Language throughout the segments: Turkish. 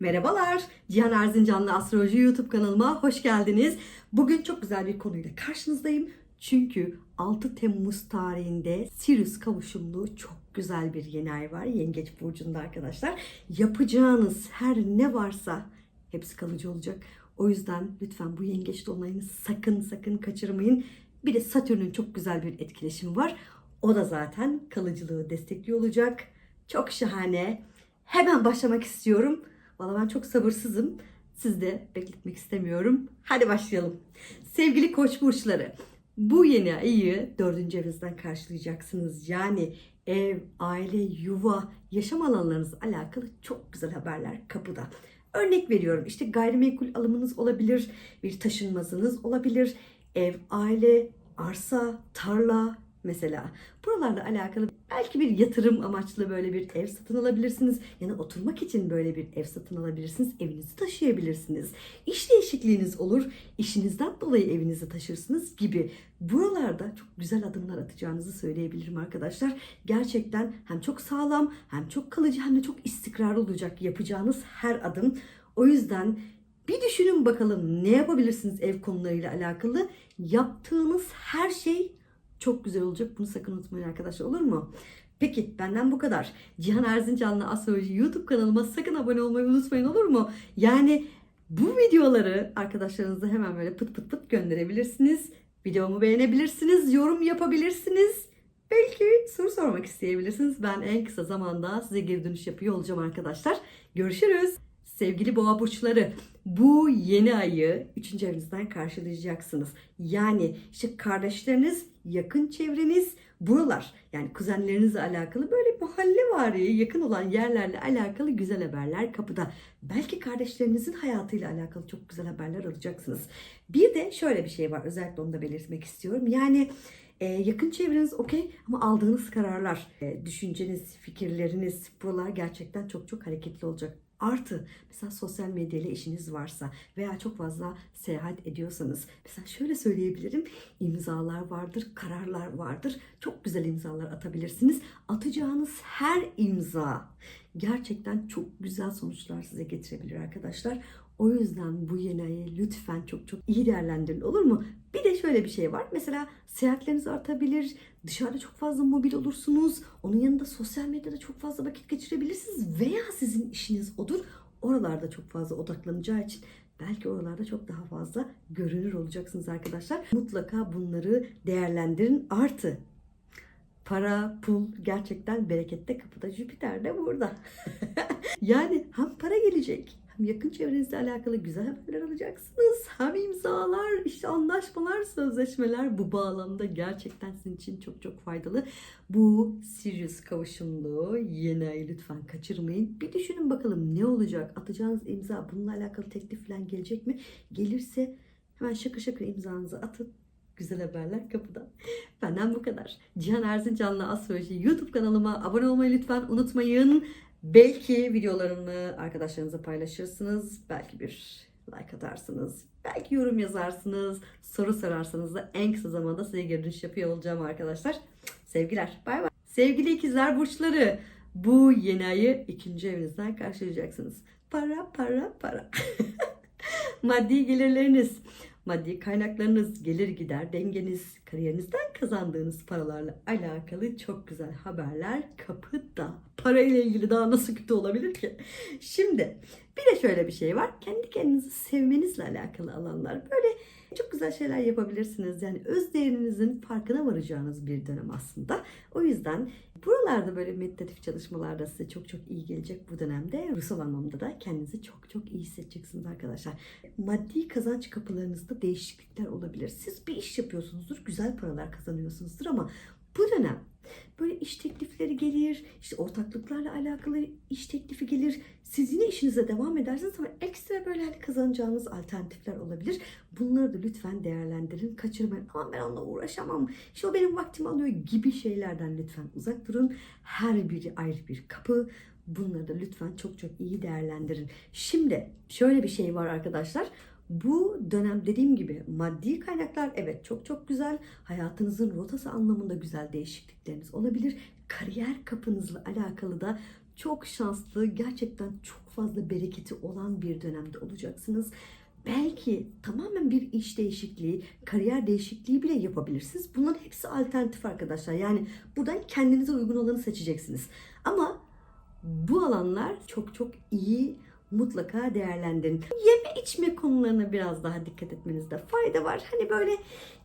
Merhabalar, Cihan Erzincanlı Astroloji YouTube kanalıma hoş geldiniz. Bugün çok güzel bir konuyla karşınızdayım. Çünkü 6 Temmuz tarihinde Sirius kavuşumlu çok güzel bir yeni ay var Yengeç Burcu'nda arkadaşlar. Yapacağınız her ne varsa hepsi kalıcı olacak. O yüzden lütfen bu yengeç dolunayını sakın sakın kaçırmayın. Bir de Satürn'ün çok güzel bir etkileşimi var. O da zaten kalıcılığı destekliyor olacak. Çok şahane. Hemen başlamak istiyorum. Valla ben çok sabırsızım. Siz de bekletmek istemiyorum. Hadi başlayalım. Sevgili koç burçları. Bu yeni ayı dördüncü evinizden karşılayacaksınız. Yani ev, aile, yuva, yaşam alanlarınızla alakalı çok güzel haberler kapıda. Örnek veriyorum işte gayrimenkul alımınız olabilir, bir taşınmazınız olabilir, ev, aile, arsa, tarla mesela. Buralarla alakalı belki bir yatırım amaçlı böyle bir ev satın alabilirsiniz. Yani oturmak için böyle bir ev satın alabilirsiniz. Evinizi taşıyabilirsiniz. İş değişikliğiniz olur. İşinizden dolayı evinizi taşırsınız gibi. Buralarda çok güzel adımlar atacağınızı söyleyebilirim arkadaşlar. Gerçekten hem çok sağlam hem çok kalıcı hem de çok istikrarlı olacak yapacağınız her adım. O yüzden bir düşünün bakalım ne yapabilirsiniz ev konularıyla alakalı. Yaptığınız her şey çok güzel olacak. Bunu sakın unutmayın arkadaşlar olur mu? Peki benden bu kadar. Cihan Erzincanlı Astroloji YouTube kanalıma sakın abone olmayı unutmayın olur mu? Yani bu videoları arkadaşlarınıza hemen böyle pıt pıt pıt gönderebilirsiniz. Videomu beğenebilirsiniz, yorum yapabilirsiniz. Belki soru sormak isteyebilirsiniz. Ben en kısa zamanda size geri dönüş yapıyor olacağım arkadaşlar. Görüşürüz. Sevgili boğa burçları, bu yeni ayı 3. evinizden karşılayacaksınız. Yani işte kardeşleriniz, yakın çevreniz, buralar yani kuzenlerinizle alakalı böyle mahalle var yakın olan yerlerle alakalı güzel haberler kapıda. Belki kardeşlerinizin hayatıyla alakalı çok güzel haberler alacaksınız. Bir de şöyle bir şey var özellikle onu da belirtmek istiyorum. Yani e, yakın çevreniz okey ama aldığınız kararlar, e, düşünceniz, fikirleriniz buralar gerçekten çok çok hareketli olacak. Artı mesela sosyal medya ile işiniz varsa veya çok fazla seyahat ediyorsanız mesela şöyle söyleyebilirim imzalar vardır, kararlar vardır. Çok güzel imzalar atabilirsiniz. Atacağınız her imza gerçekten çok güzel sonuçlar size getirebilir arkadaşlar. O yüzden bu yeni ayı lütfen çok çok iyi değerlendirin olur mu? Bir de şöyle bir şey var. Mesela seyahatleriniz artabilir. Dışarıda çok fazla mobil olursunuz. Onun yanında sosyal medyada çok fazla vakit geçirebilirsiniz. Veya sizin işiniz odur. Oralarda çok fazla odaklanacağı için belki oralarda çok daha fazla görünür olacaksınız arkadaşlar. Mutlaka bunları değerlendirin. Artı para, pul gerçekten berekette kapıda. Jüpiter de burada. yani hem para gelecek hem yakın çevrenizle alakalı güzel haberler alacaksınız. Hem imzalar, işte anlaşmalar, sözleşmeler bu bağlamda gerçekten sizin için çok çok faydalı. Bu Sirius kavuşumlu yeni ayı lütfen kaçırmayın. Bir düşünün bakalım ne olacak? Atacağınız imza bununla alakalı teklif falan gelecek mi? Gelirse hemen şakır şakır imzanızı atın. Güzel haberler kapıda. Benden bu kadar. Cihan Erzincanlı Astroloji YouTube kanalıma abone olmayı lütfen unutmayın. Belki videolarımı arkadaşlarınızla paylaşırsınız. Belki bir like atarsınız. Belki yorum yazarsınız. Soru sorarsanız da en kısa zamanda size geri dönüş yapıyor olacağım arkadaşlar. Sevgiler. Bay bay. Sevgili ikizler burçları. Bu yeni ayı ikinci evinizden karşılayacaksınız. Para para para. Maddi gelirleriniz, maddi kaynaklarınız, gelir gider dengeniz, kariyerinizden kazandığınız paralarla alakalı çok güzel haberler kapıda. Para ile ilgili daha nasıl kötü olabilir ki? Şimdi bir de şöyle bir şey var. Kendi kendinizi sevmenizle alakalı alanlar. Böyle çok güzel şeyler yapabilirsiniz. Yani öz değerinizin farkına varacağınız bir dönem aslında. O yüzden buralarda böyle meditatif çalışmalarda size çok çok iyi gelecek bu dönemde. Ruhsal anlamda da kendinizi çok çok iyi hissedeceksiniz arkadaşlar. Maddi kazanç kapılarınızda değişiklikler olabilir. Siz bir iş yapıyorsunuzdur, güzel paralar kazanıyorsunuzdur ama bu dönem böyle iş teklifleri gelir, işte ortaklıklarla alakalı iş teklifi gelir. Siz yine işinize devam edersiniz ama ekstra böyle hani kazanacağınız alternatifler olabilir. Bunları da lütfen değerlendirin, kaçırmayın. Ama ben onunla uğraşamam, işte o benim vaktimi alıyor gibi şeylerden lütfen uzak durun. Her biri ayrı bir kapı. Bunları da lütfen çok çok iyi değerlendirin. Şimdi şöyle bir şey var arkadaşlar. Bu dönem dediğim gibi maddi kaynaklar evet çok çok güzel. Hayatınızın rotası anlamında güzel değişiklikleriniz olabilir. Kariyer kapınızla alakalı da çok şanslı, gerçekten çok fazla bereketi olan bir dönemde olacaksınız. Belki tamamen bir iş değişikliği, kariyer değişikliği bile yapabilirsiniz. Bunların hepsi alternatif arkadaşlar. Yani buradan kendinize uygun olanı seçeceksiniz. Ama bu alanlar çok çok iyi mutlaka değerlendirin. Yeme içme konularına biraz daha dikkat etmenizde fayda var. Hani böyle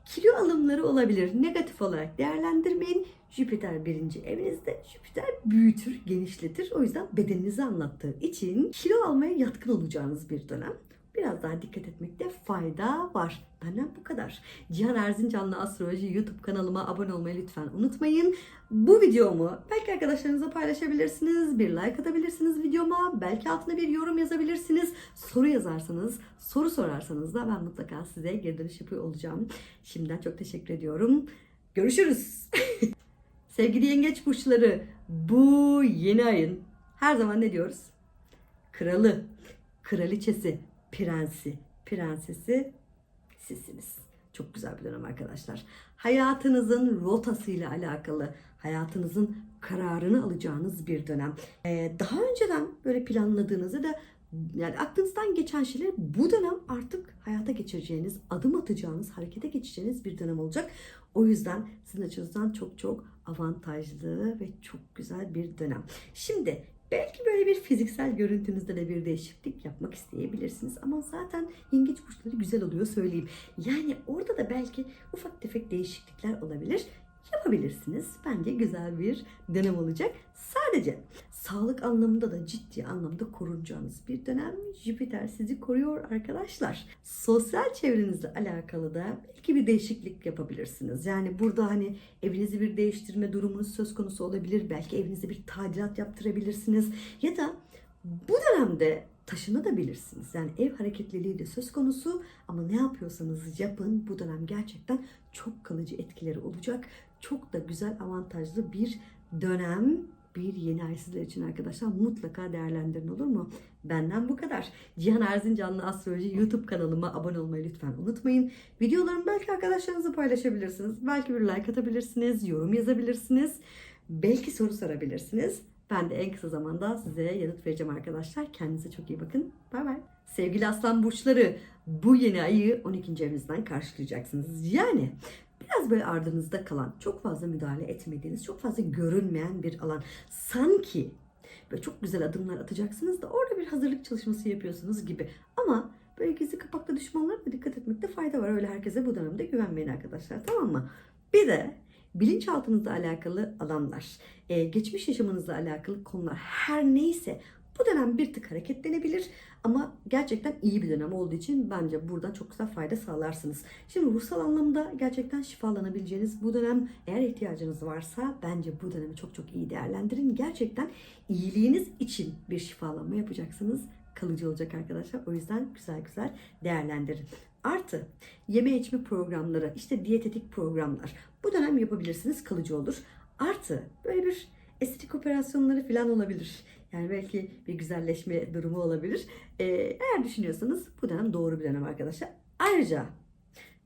kilo alımları olabilir. Negatif olarak değerlendirmeyin. Jüpiter birinci evinizde. Jüpiter büyütür, genişletir. O yüzden bedeninizi anlattığı için kilo almaya yatkın olacağınız bir dönem. Biraz daha dikkat etmekte fayda var. Benden bu kadar. Cihan Erzincanlı Astroloji YouTube kanalıma abone olmayı lütfen unutmayın. Bu videomu belki arkadaşlarınızla paylaşabilirsiniz. Bir like atabilirsiniz videoma. Belki altına bir yorum yazabilirsiniz. Soru yazarsanız, soru sorarsanız da ben mutlaka size geri dönüş yapıyor olacağım. Şimdiden çok teşekkür ediyorum. Görüşürüz. Sevgili yengeç burçları bu yeni ayın her zaman ne diyoruz? Kralı, kraliçesi, prensi, prensesi sizsiniz. Çok güzel bir dönem arkadaşlar. Hayatınızın rotasıyla alakalı, hayatınızın kararını alacağınız bir dönem. Ee, daha önceden böyle planladığınızı da yani aklınızdan geçen şeyleri bu dönem artık hayata geçireceğiniz, adım atacağınız, harekete geçeceğiniz bir dönem olacak. O yüzden sizin açınızdan çok çok avantajlı ve çok güzel bir dönem. Şimdi belki böyle bir fiziksel görüntünüzde de bir değişiklik yapmak isteyebilirsiniz. Ama zaten yengeç burçları güzel oluyor söyleyeyim. Yani orada da belki ufak tefek değişiklikler olabilir. Yapabilirsiniz. Bence güzel bir dönem olacak. Sadece sağlık anlamında da ciddi anlamda korunacağınız bir dönem. Jüpiter sizi koruyor arkadaşlar. Sosyal çevrenizle alakalı da belki bir değişiklik yapabilirsiniz. Yani burada hani evinizi bir değiştirme durumunuz söz konusu olabilir. Belki evinize bir tadilat yaptırabilirsiniz. Ya da bu dönemde taşınabilirsiniz. Yani ev hareketliliği de söz konusu ama ne yapıyorsanız yapın bu dönem gerçekten çok kalıcı etkileri olacak. Çok da güzel avantajlı bir dönem bir yeni ay sizler için arkadaşlar mutlaka değerlendirin olur mu? Benden bu kadar. Cihan Erzincanlı Astroloji YouTube kanalıma abone olmayı lütfen unutmayın. Videolarımı belki arkadaşlarınızla paylaşabilirsiniz. Belki bir like atabilirsiniz, yorum yazabilirsiniz. Belki soru sorabilirsiniz. Ben de en kısa zamanda size yanıt vereceğim arkadaşlar. Kendinize çok iyi bakın. Bay bay. Sevgili aslan burçları bu yeni ayı 12. evinizden karşılayacaksınız. Yani biraz böyle ardınızda kalan, çok fazla müdahale etmediğiniz, çok fazla görünmeyen bir alan. Sanki böyle çok güzel adımlar atacaksınız da orada bir hazırlık çalışması yapıyorsunuz gibi. Ama böyle gizli kapaklı düşmanlara da dikkat etmekte fayda var. Öyle herkese bu dönemde güvenmeyin arkadaşlar tamam mı? Bir de bilinçaltınızla alakalı alanlar, geçmiş yaşamınızla alakalı konular her neyse bu dönem bir tık hareketlenebilir ama gerçekten iyi bir dönem olduğu için bence burada çok güzel fayda sağlarsınız. Şimdi ruhsal anlamda gerçekten şifalanabileceğiniz bu dönem eğer ihtiyacınız varsa bence bu dönemi çok çok iyi değerlendirin. Gerçekten iyiliğiniz için bir şifalanma yapacaksınız. Kalıcı olacak arkadaşlar. O yüzden güzel güzel değerlendirin. Artı yeme içme programları, işte diyetetik programlar. Bu dönem yapabilirsiniz, kalıcı olur. Artı böyle bir estetik operasyonları falan olabilir. Yani belki bir güzelleşme durumu olabilir. Ee, eğer düşünüyorsanız bu dönem doğru bir dönem arkadaşlar. Ayrıca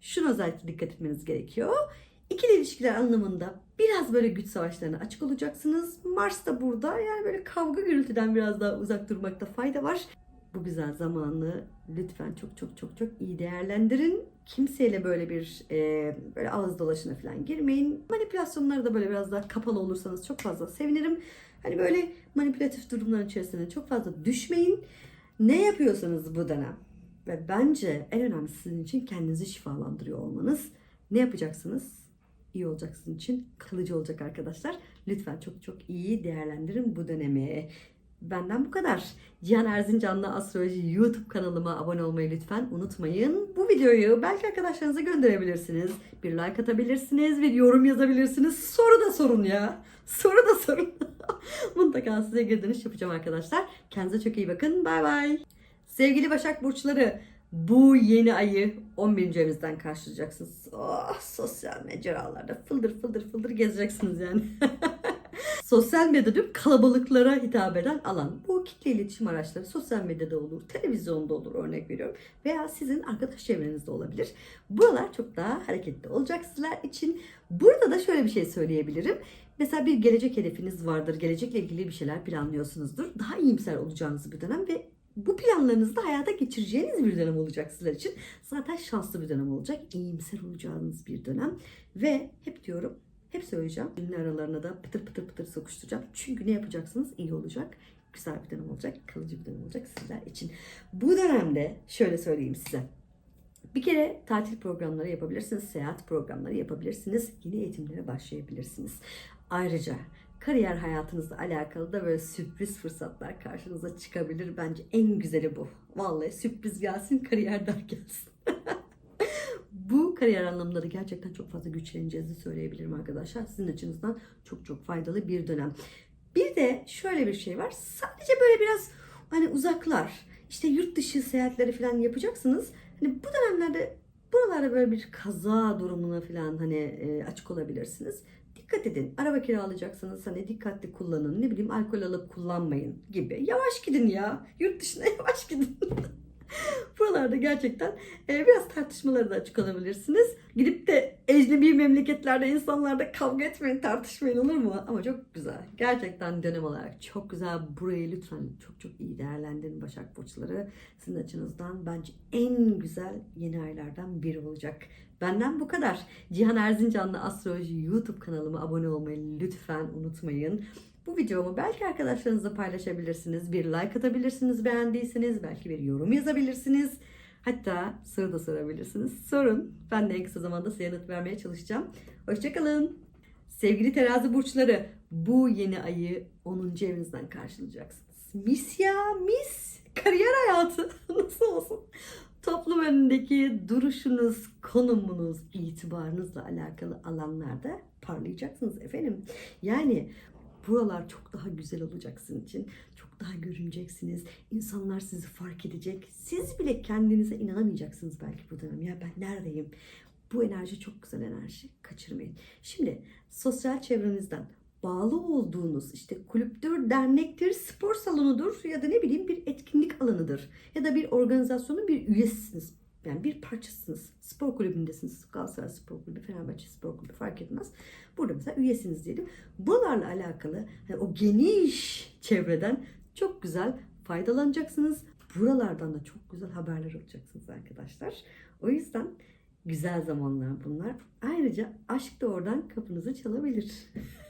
şuna özellikle dikkat etmeniz gerekiyor. İkili ilişkiler anlamında biraz böyle güç savaşlarına açık olacaksınız. Mars da burada. Yani böyle kavga gürültüden biraz daha uzak durmakta fayda var. Bu güzel zamanı lütfen çok çok çok çok iyi değerlendirin. Kimseyle böyle bir e, böyle ağız dolaşına falan girmeyin. Manipülasyonlara da böyle biraz daha kapalı olursanız çok fazla sevinirim. Hani böyle manipülatif durumların içerisine çok fazla düşmeyin. Ne yapıyorsanız bu dönem ve bence en önemlisi sizin için kendinizi şifalandırıyor olmanız. Ne yapacaksınız? İyi olacak için. Kalıcı olacak arkadaşlar. Lütfen çok çok iyi değerlendirin bu dönemi. Benden bu kadar. Cihan Erzincanlı Astroloji YouTube kanalıma abone olmayı lütfen unutmayın. Bu videoyu belki arkadaşlarınıza gönderebilirsiniz. Bir like atabilirsiniz, bir yorum yazabilirsiniz. Soru da sorun ya. Soru da sorun. Mutlaka size geri dönüş yapacağım arkadaşlar. Kendinize çok iyi bakın. Bay bay. Sevgili Başak Burçları bu yeni ayı 11. evinizden karşılayacaksınız. Oh, sosyal mecralarda fıldır fıldır fıldır gezeceksiniz yani. sosyal medyada kalabalıklara hitap eden alan. Bu kitle iletişim araçları sosyal medyada olur, televizyonda olur örnek veriyorum. Veya sizin arkadaş çevrenizde olabilir. Buralar çok daha hareketli olacak sizler için. Burada da şöyle bir şey söyleyebilirim. mesela bir gelecek hedefiniz vardır. Gelecekle ilgili bir şeyler planlıyorsunuzdur. Daha iyimser olacağınız bir dönem ve bu planlarınızı da hayata geçireceğiniz bir dönem olacak sizler için. Zaten şanslı bir dönem olacak. İyimser olacağınız bir dönem. Ve hep diyorum, hep söyleyeceğim. Cümle aralarına da pıtır pıtır pıtır sokuşturacağım. Çünkü ne yapacaksınız? İyi olacak. Güzel bir dönem olacak. Kalıcı bir dönem olacak sizler için. Bu dönemde şöyle söyleyeyim size. Bir kere tatil programları yapabilirsiniz, seyahat programları yapabilirsiniz, yeni eğitimlere başlayabilirsiniz. Ayrıca kariyer hayatınızla alakalı da böyle sürpriz fırsatlar karşınıza çıkabilir. Bence en güzeli bu. Vallahi sürpriz gelsin, kariyerden gelsin. kariyer anlamında da gerçekten çok fazla güçleneceğinizi söyleyebilirim arkadaşlar. Sizin açınızdan çok çok faydalı bir dönem. Bir de şöyle bir şey var. Sadece böyle biraz hani uzaklar, işte yurt dışı seyahatleri falan yapacaksınız. Hani bu dönemlerde buralarda böyle bir kaza durumuna falan hani e, açık olabilirsiniz. Dikkat edin. Araba kiralayacaksınız. Hani dikkatli kullanın. Ne bileyim alkol alıp kullanmayın gibi. Yavaş gidin ya. Yurt dışına yavaş gidin. Buralarda gerçekten e, biraz tartışmalara da açık olabilirsiniz. Gidip de ecnebi memleketlerde insanlarda kavga etmeyin, tartışmayın olur mu? Ama çok güzel. Gerçekten dönem olarak çok güzel. Burayı lütfen çok çok iyi değerlendirin Başak Burçları. Sizin açınızdan bence en güzel yeni aylardan biri olacak. Benden bu kadar. Cihan Erzincanlı Astroloji YouTube kanalıma abone olmayı lütfen unutmayın. Bu videomu belki arkadaşlarınızla paylaşabilirsiniz. Bir like atabilirsiniz beğendiyseniz. Belki bir yorum yazabilirsiniz. Hatta soru da sorabilirsiniz. Sorun. Ben de en kısa zamanda size yanıt vermeye çalışacağım. Hoşçakalın. Sevgili terazi burçları bu yeni ayı 10. evinizden karşılayacaksınız. Mis ya mis. Kariyer hayatı nasıl olsun? Toplum önündeki duruşunuz, konumunuz, itibarınızla alakalı alanlarda parlayacaksınız efendim. Yani buralar çok daha güzel olacak sizin için. Çok daha görüneceksiniz. İnsanlar sizi fark edecek. Siz bile kendinize inanamayacaksınız belki bu dönem. Ya ben neredeyim? Bu enerji çok güzel enerji. Kaçırmayın. Şimdi sosyal çevrenizden bağlı olduğunuz işte kulüptür, dernektir, spor salonudur ya da ne bileyim bir etkinlik alanıdır. Ya da bir organizasyonun bir üyesisiniz. Yani bir parçasınız. Spor kulübündesiniz. Galatasaray Spor Kulübü, Fenerbahçe Spor Kulübü fark etmez. Burada mesela üyesiniz diyelim. Buralarla alakalı yani o geniş çevreden çok güzel faydalanacaksınız. Buralardan da çok güzel haberler alacaksınız arkadaşlar. O yüzden güzel zamanlar bunlar. Ayrıca aşk da oradan kapınızı çalabilir.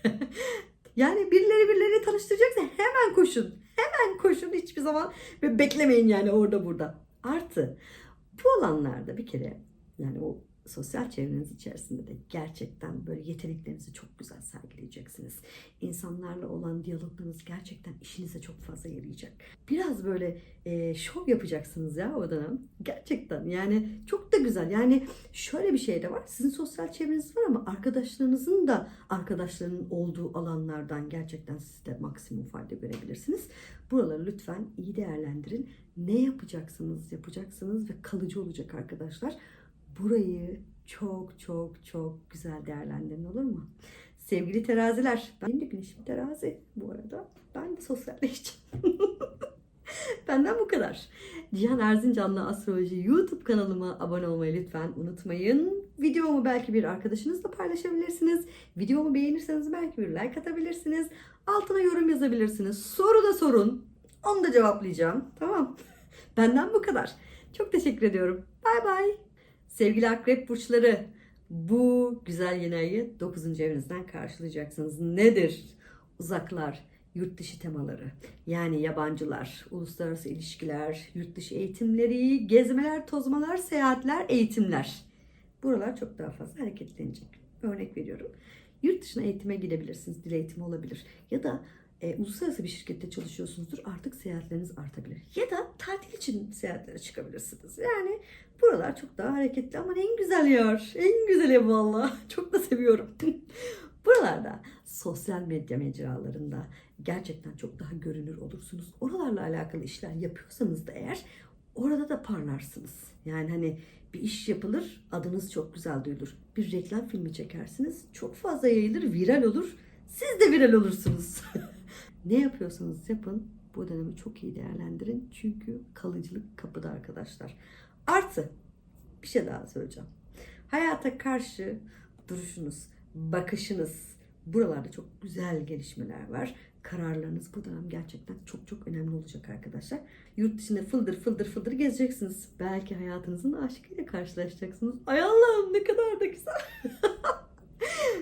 yani birileri birileri tanıştıracaksa hemen koşun. Hemen koşun hiçbir zaman ve beklemeyin yani orada burada. Artı bu alanlarda bir kere yani o sosyal çevreniz içerisinde de gerçekten böyle yeteneklerinizi çok güzel sergileyeceksiniz. İnsanlarla olan diyaloglarınız gerçekten işinize çok fazla yarayacak. Biraz böyle e, şov yapacaksınız ya o dönem. Gerçekten yani çok da güzel. Yani şöyle bir şey de var. Sizin sosyal çevreniz var ama arkadaşlarınızın da arkadaşlarının olduğu alanlardan gerçekten siz de maksimum fayda görebilirsiniz. Buraları lütfen iyi değerlendirin. Ne yapacaksınız yapacaksınız ve kalıcı olacak arkadaşlar. Burayı çok çok çok güzel değerlendirin olur mu? Sevgili teraziler, benim de güneşim terazi bu arada. Ben de sosyalleşeceğim. Benden bu kadar. Cihan Erzincanlı Astroloji YouTube kanalıma abone olmayı lütfen unutmayın. Videomu belki bir arkadaşınızla paylaşabilirsiniz. Videomu beğenirseniz belki bir like atabilirsiniz. Altına yorum yazabilirsiniz. Soru da sorun. Onu da cevaplayacağım. Tamam. Benden bu kadar. Çok teşekkür ediyorum. Bay bay. Sevgili akrep burçları bu güzel yeni ayı 9. evinizden karşılayacaksınız. Nedir? Uzaklar, yurt dışı temaları. Yani yabancılar, uluslararası ilişkiler, yurt dışı eğitimleri, gezmeler, tozmalar, seyahatler, eğitimler. Buralar çok daha fazla hareketlenecek. Örnek veriyorum. Yurt dışına eğitime gidebilirsiniz. Dil eğitimi olabilir. Ya da e, uluslararası bir şirkette çalışıyorsunuzdur. Artık seyahatleriniz artabilir. Ya da tatil için seyahatlere çıkabilirsiniz. Yani buralar çok daha hareketli ama en güzel yer. En güzeli valla. Çok da seviyorum. Buralarda sosyal medya mecralarında gerçekten çok daha görünür olursunuz. Oralarla alakalı işler yapıyorsanız da eğer orada da parlarsınız. Yani hani bir iş yapılır, adınız çok güzel duyulur. Bir reklam filmi çekersiniz, çok fazla yayılır, viral olur. Siz de viral olursunuz. ne yapıyorsanız yapın, bu dönemi çok iyi değerlendirin. Çünkü kalıcılık kapıda arkadaşlar. Artı bir şey daha söyleyeceğim. Hayata karşı duruşunuz, bakışınız, Buralarda çok güzel gelişmeler var. Kararlarınız bu dönem gerçekten çok çok önemli olacak arkadaşlar. Yurt dışında fıldır fıldır fıldır gezeceksiniz. Belki hayatınızın aşkıyla karşılaşacaksınız. Ay Allah'ım ne kadar da güzel.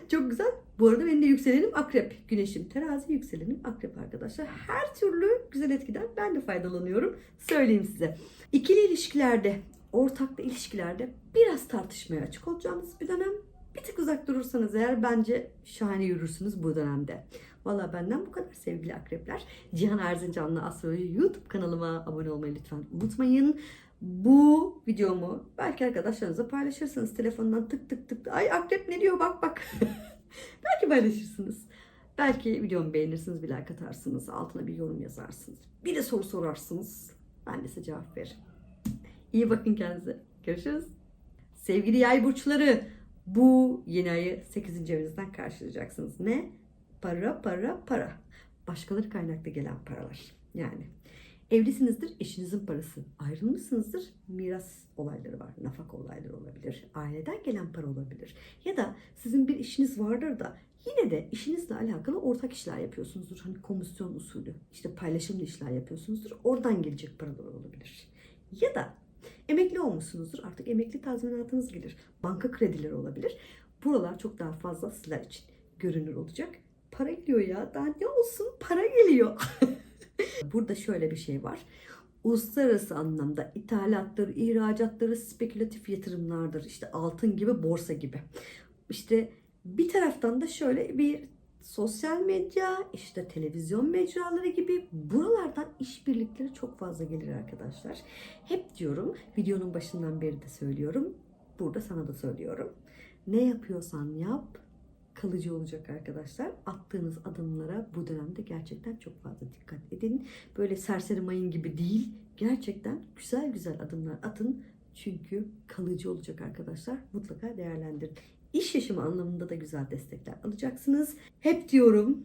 çok güzel. Bu arada benim de yükselenim akrep. Güneşim terazi yükselenim akrep arkadaşlar. Her türlü güzel etkiden ben de faydalanıyorum. Söyleyeyim size. İkili ilişkilerde, ortaklı ilişkilerde biraz tartışmaya açık olacağınız bir dönem. Bir tık uzak durursanız eğer bence şahane yürürsünüz bu dönemde. Valla benden bu kadar sevgili akrepler. Cihan Erzincanlı Astroloji YouTube kanalıma abone olmayı lütfen unutmayın. Bu videomu belki arkadaşlarınızla paylaşırsınız. Telefondan tık tık tık. Ay akrep ne diyor bak bak. belki paylaşırsınız. Belki videomu beğenirsiniz, bir like atarsınız. Altına bir yorum yazarsınız. Bir de soru sorarsınız. Ben de size cevap veririm. İyi bakın kendinize. Görüşürüz. Sevgili yay burçları bu yeni ayı 8. evinizden karşılayacaksınız. Ne? Para, para, para. Başkaları kaynaklı gelen paralar. Yani evlisinizdir, eşinizin parası. Ayrılmışsınızdır, miras olayları var. Nafaka olayları olabilir. Aileden gelen para olabilir. Ya da sizin bir işiniz vardır da yine de işinizle alakalı ortak işler yapıyorsunuzdur. Hani komisyon usulü, işte paylaşımlı işler yapıyorsunuzdur. Oradan gelecek paralar olabilir. Ya da emekli olmuşsunuzdur. Artık emekli tazminatınız gelir. Banka kredileri olabilir. Buralar çok daha fazla sizler için görünür olacak. Para geliyor ya. Daha ne olsun? Para geliyor. Burada şöyle bir şey var. Uluslararası anlamda ithalatları, ihracatları, spekülatif yatırımlardır. İşte altın gibi, borsa gibi. İşte bir taraftan da şöyle bir sosyal medya, işte televizyon mecraları gibi buralardan işbirlikleri çok fazla gelir arkadaşlar. Hep diyorum, videonun başından beri de söylüyorum. Burada sana da söylüyorum. Ne yapıyorsan yap, kalıcı olacak arkadaşlar. Attığınız adımlara bu dönemde gerçekten çok fazla dikkat edin. Böyle serseri mayın gibi değil. Gerçekten güzel güzel adımlar atın. Çünkü kalıcı olacak arkadaşlar. Mutlaka değerlendirin. İş yaşamı anlamında da güzel destekler alacaksınız. Hep diyorum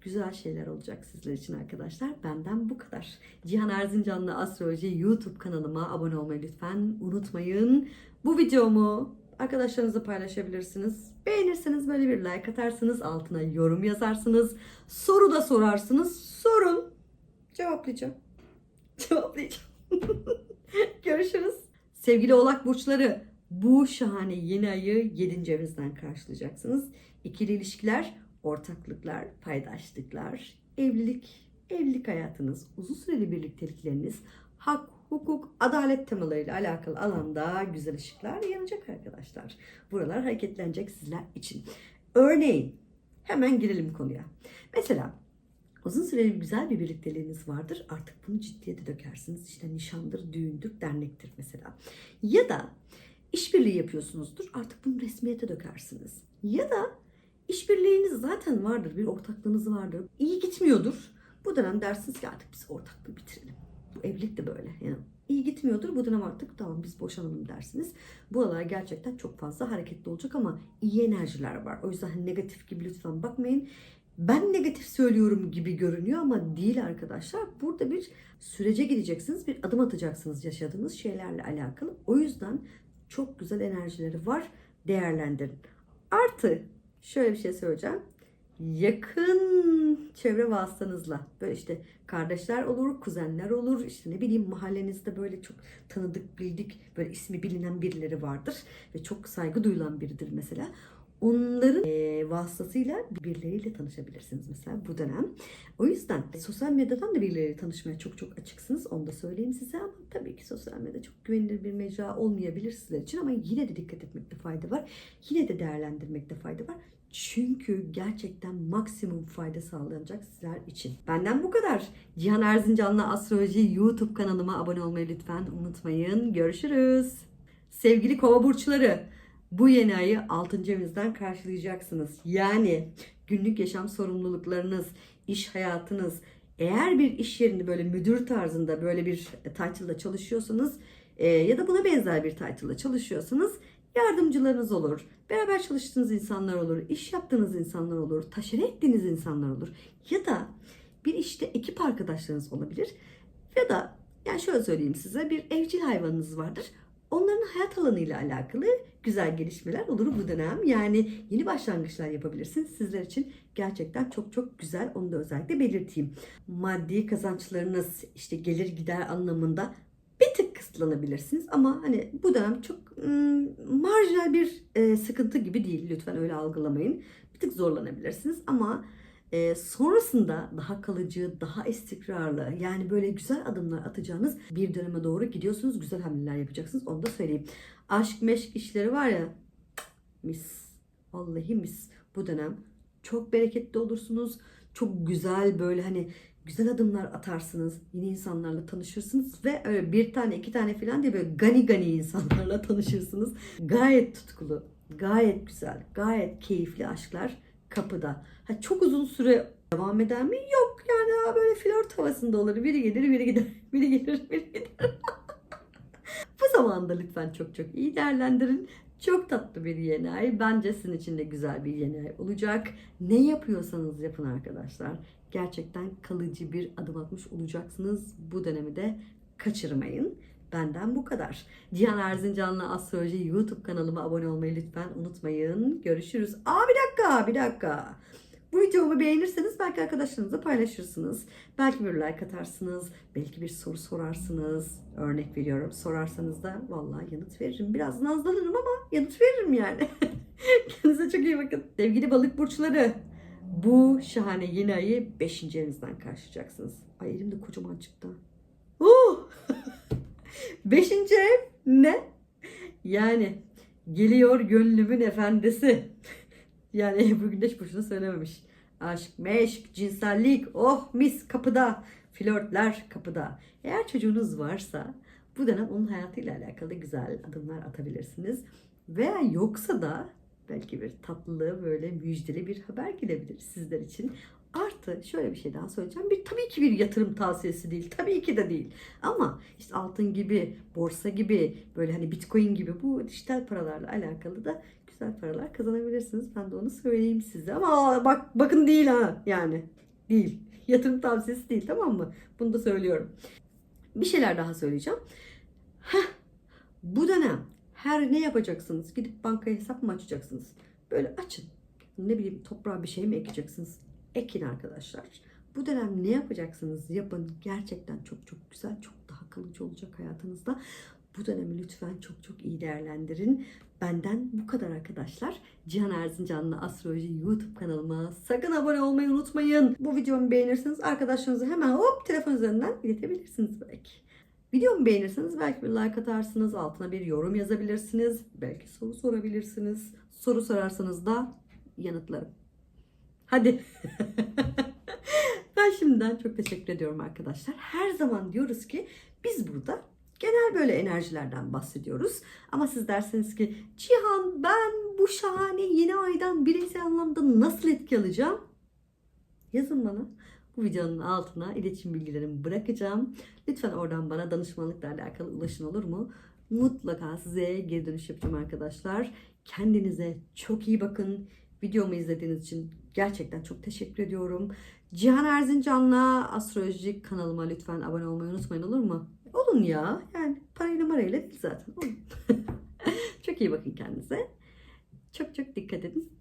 güzel şeyler olacak sizler için arkadaşlar. Benden bu kadar. Cihan Erzincanlı Astroloji YouTube kanalıma abone olmayı lütfen unutmayın. Bu videomu arkadaşlarınızla paylaşabilirsiniz. Beğenirseniz böyle bir like atarsınız. Altına yorum yazarsınız. Soru da sorarsınız. Sorun. Cevaplayacağım. Cevaplayacağım. Görüşürüz. Sevgili oğlak burçları bu şahane yeni ayı 7. evinizden karşılayacaksınız. İkili ilişkiler, ortaklıklar, paydaşlıklar, evlilik, evlilik hayatınız, uzun süreli birliktelikleriniz, hak, hukuk, adalet temalarıyla alakalı alanda güzel ışıklar yanacak arkadaşlar. Buralar hareketlenecek sizler için. Örneğin hemen girelim konuya. Mesela uzun süreli güzel bir birlikteliğiniz vardır. Artık bunu ciddiye dökersiniz. İşte nişandır, düğündür, dernektir mesela. Ya da işbirliği yapıyorsunuzdur. Artık bunu resmiyete dökersiniz. Ya da işbirliğiniz zaten vardır. Bir ortaklığınız vardır. İyi gitmiyordur. Bu dönem dersiniz ki artık biz ortaklığı bitirelim. Bu evlilik de böyle. Yani iyi gitmiyordur. Bu dönem artık tamam biz boşanalım dersiniz. Buralar gerçekten çok fazla hareketli olacak ama iyi enerjiler var. O yüzden hani negatif gibi lütfen bakmayın. Ben negatif söylüyorum gibi görünüyor ama değil arkadaşlar. Burada bir sürece gideceksiniz. Bir adım atacaksınız yaşadığınız şeylerle alakalı. O yüzden çok güzel enerjileri var. Değerlendirin. Artı şöyle bir şey söyleyeceğim. Yakın çevre vasıtanızla böyle işte kardeşler olur, kuzenler olur, işte ne bileyim mahallenizde böyle çok tanıdık, bildik, böyle ismi bilinen birileri vardır ve çok saygı duyulan biridir mesela. Onların e, vasıtasıyla birileriyle tanışabilirsiniz mesela bu dönem. O yüzden sosyal medyadan da birileriyle tanışmaya çok çok açıksınız. Onu da söyleyeyim size ama tabii ki sosyal medya çok güvenilir bir mecra olmayabilir sizler için ama yine de dikkat etmekte fayda var. Yine de değerlendirmekte fayda var. Çünkü gerçekten maksimum fayda sağlanacak sizler için. Benden bu kadar. Cihan Erzincanlı Astroloji YouTube kanalıma abone olmayı lütfen unutmayın. Görüşürüz. Sevgili kova burçları, bu yeni ayı 6. evinizden karşılayacaksınız. Yani günlük yaşam sorumluluklarınız, iş hayatınız, eğer bir iş yerinde böyle müdür tarzında böyle bir title'da çalışıyorsanız e, ya da buna benzer bir title'da çalışıyorsanız yardımcılarınız olur. Beraber çalıştığınız insanlar olur, iş yaptığınız insanlar olur, taşere ettiğiniz insanlar olur. Ya da bir işte ekip arkadaşlarınız olabilir. Ya da yani şöyle söyleyeyim size bir evcil hayvanınız vardır. onların hayat alanıyla alakalı güzel gelişmeler olur bu dönem. Yani yeni başlangıçlar yapabilirsiniz. Sizler için gerçekten çok çok güzel. Onu da özellikle belirteyim. Maddi kazançlarınız işte gelir gider anlamında kısıtlanabilirsiniz ama hani bu dönem çok ım, marjinal bir e, sıkıntı gibi değil. Lütfen öyle algılamayın. Bir tık zorlanabilirsiniz ama e, sonrasında daha kalıcı, daha istikrarlı yani böyle güzel adımlar atacağınız bir döneme doğru gidiyorsunuz. Güzel hamleler yapacaksınız. Onu da söyleyeyim. Aşk meşk işleri var ya mis. Vallahi mis. Bu dönem çok bereketli olursunuz. Çok güzel böyle hani güzel adımlar atarsınız. Yeni insanlarla tanışırsınız ve öyle bir tane iki tane falan değil böyle gani gani insanlarla tanışırsınız. Gayet tutkulu, gayet güzel, gayet keyifli aşklar kapıda. Ha, çok uzun süre devam eder mi? Yok yani böyle flört havasında olur. Biri gelir, biri gider, biri gelir, biri gider. Bu zamanda lütfen çok çok iyi değerlendirin. Çok tatlı bir yeni ay. Bence sizin için de güzel bir yeni ay olacak. Ne yapıyorsanız yapın arkadaşlar. Gerçekten kalıcı bir adım atmış olacaksınız. Bu dönemi de kaçırmayın. Benden bu kadar. Cihan Erzincanlı Astroloji YouTube kanalıma abone olmayı lütfen unutmayın. Görüşürüz. Aa bir dakika, bir dakika. Bu videomu beğenirseniz belki arkadaşlarınızla paylaşırsınız. Belki bir like atarsınız. Belki bir soru sorarsınız. Örnek veriyorum. Sorarsanız da vallahi yanıt veririm. Biraz nazlanırım ama yanıt veririm yani. Kendinize çok iyi bakın. Sevgili balık burçları. Bu şahane yeni ayı 5. evinizden karşılayacaksınız. Ay elim de kocaman çıktı. Uh! Beşinci ev ne? Yani geliyor gönlümün efendisi. Yani Ebru Gündeş boşuna söylememiş. Aşk, meşk, cinsellik, oh mis kapıda. Flörtler kapıda. Eğer çocuğunuz varsa bu dönem onun hayatıyla alakalı güzel adımlar atabilirsiniz. Veya yoksa da belki bir tatlı böyle müjdeli bir haber gelebilir sizler için. Artı şöyle bir şey daha söyleyeceğim. Bir tabii ki bir yatırım tavsiyesi değil. Tabii ki de değil. Ama işte altın gibi, borsa gibi, böyle hani bitcoin gibi bu dijital paralarla alakalı da güzel paralar kazanabilirsiniz. Ben de onu söyleyeyim size. Ama bak bakın değil ha yani. Değil. Yatırım tavsiyesi değil tamam mı? Bunu da söylüyorum. Bir şeyler daha söyleyeceğim. Heh, bu dönem her ne yapacaksınız? Gidip bankaya hesap mı açacaksınız? Böyle açın. Ne bileyim toprağa bir şey mi ekeceksiniz? Ekin arkadaşlar. Bu dönem ne yapacaksınız? Yapın. Gerçekten çok çok güzel, çok daha kalıcı olacak hayatınızda. Bu dönemi lütfen çok çok iyi değerlendirin. Benden bu kadar arkadaşlar. Cihan Erzincanlı Astroloji YouTube kanalıma sakın abone olmayı unutmayın. Bu videomu beğenirseniz arkadaşlarınıza hemen hop telefon üzerinden iletebilirsiniz belki. Videomu beğenirseniz belki bir like atarsınız, altına bir yorum yazabilirsiniz, belki soru sorabilirsiniz. Soru sorarsanız da yanıtlarım. Hadi. ben şimdiden çok teşekkür ediyorum arkadaşlar. Her zaman diyoruz ki biz burada genel böyle enerjilerden bahsediyoruz. Ama siz derseniz ki Cihan ben bu şahane yeni aydan bireysel anlamda nasıl etki alacağım? Yazın bana. Bu videonun altına iletişim bilgilerimi bırakacağım. Lütfen oradan bana danışmanlıkla alakalı ulaşın olur mu? Mutlaka size geri dönüş yapacağım arkadaşlar. Kendinize çok iyi bakın. Videomu izlediğiniz için gerçekten çok teşekkür ediyorum. Cihan Erzincan'la astrolojik kanalıma lütfen abone olmayı unutmayın olur mu? Olun ya. Yani parayla marayla değil zaten. Olun. çok iyi bakın kendinize. Çok çok dikkat edin.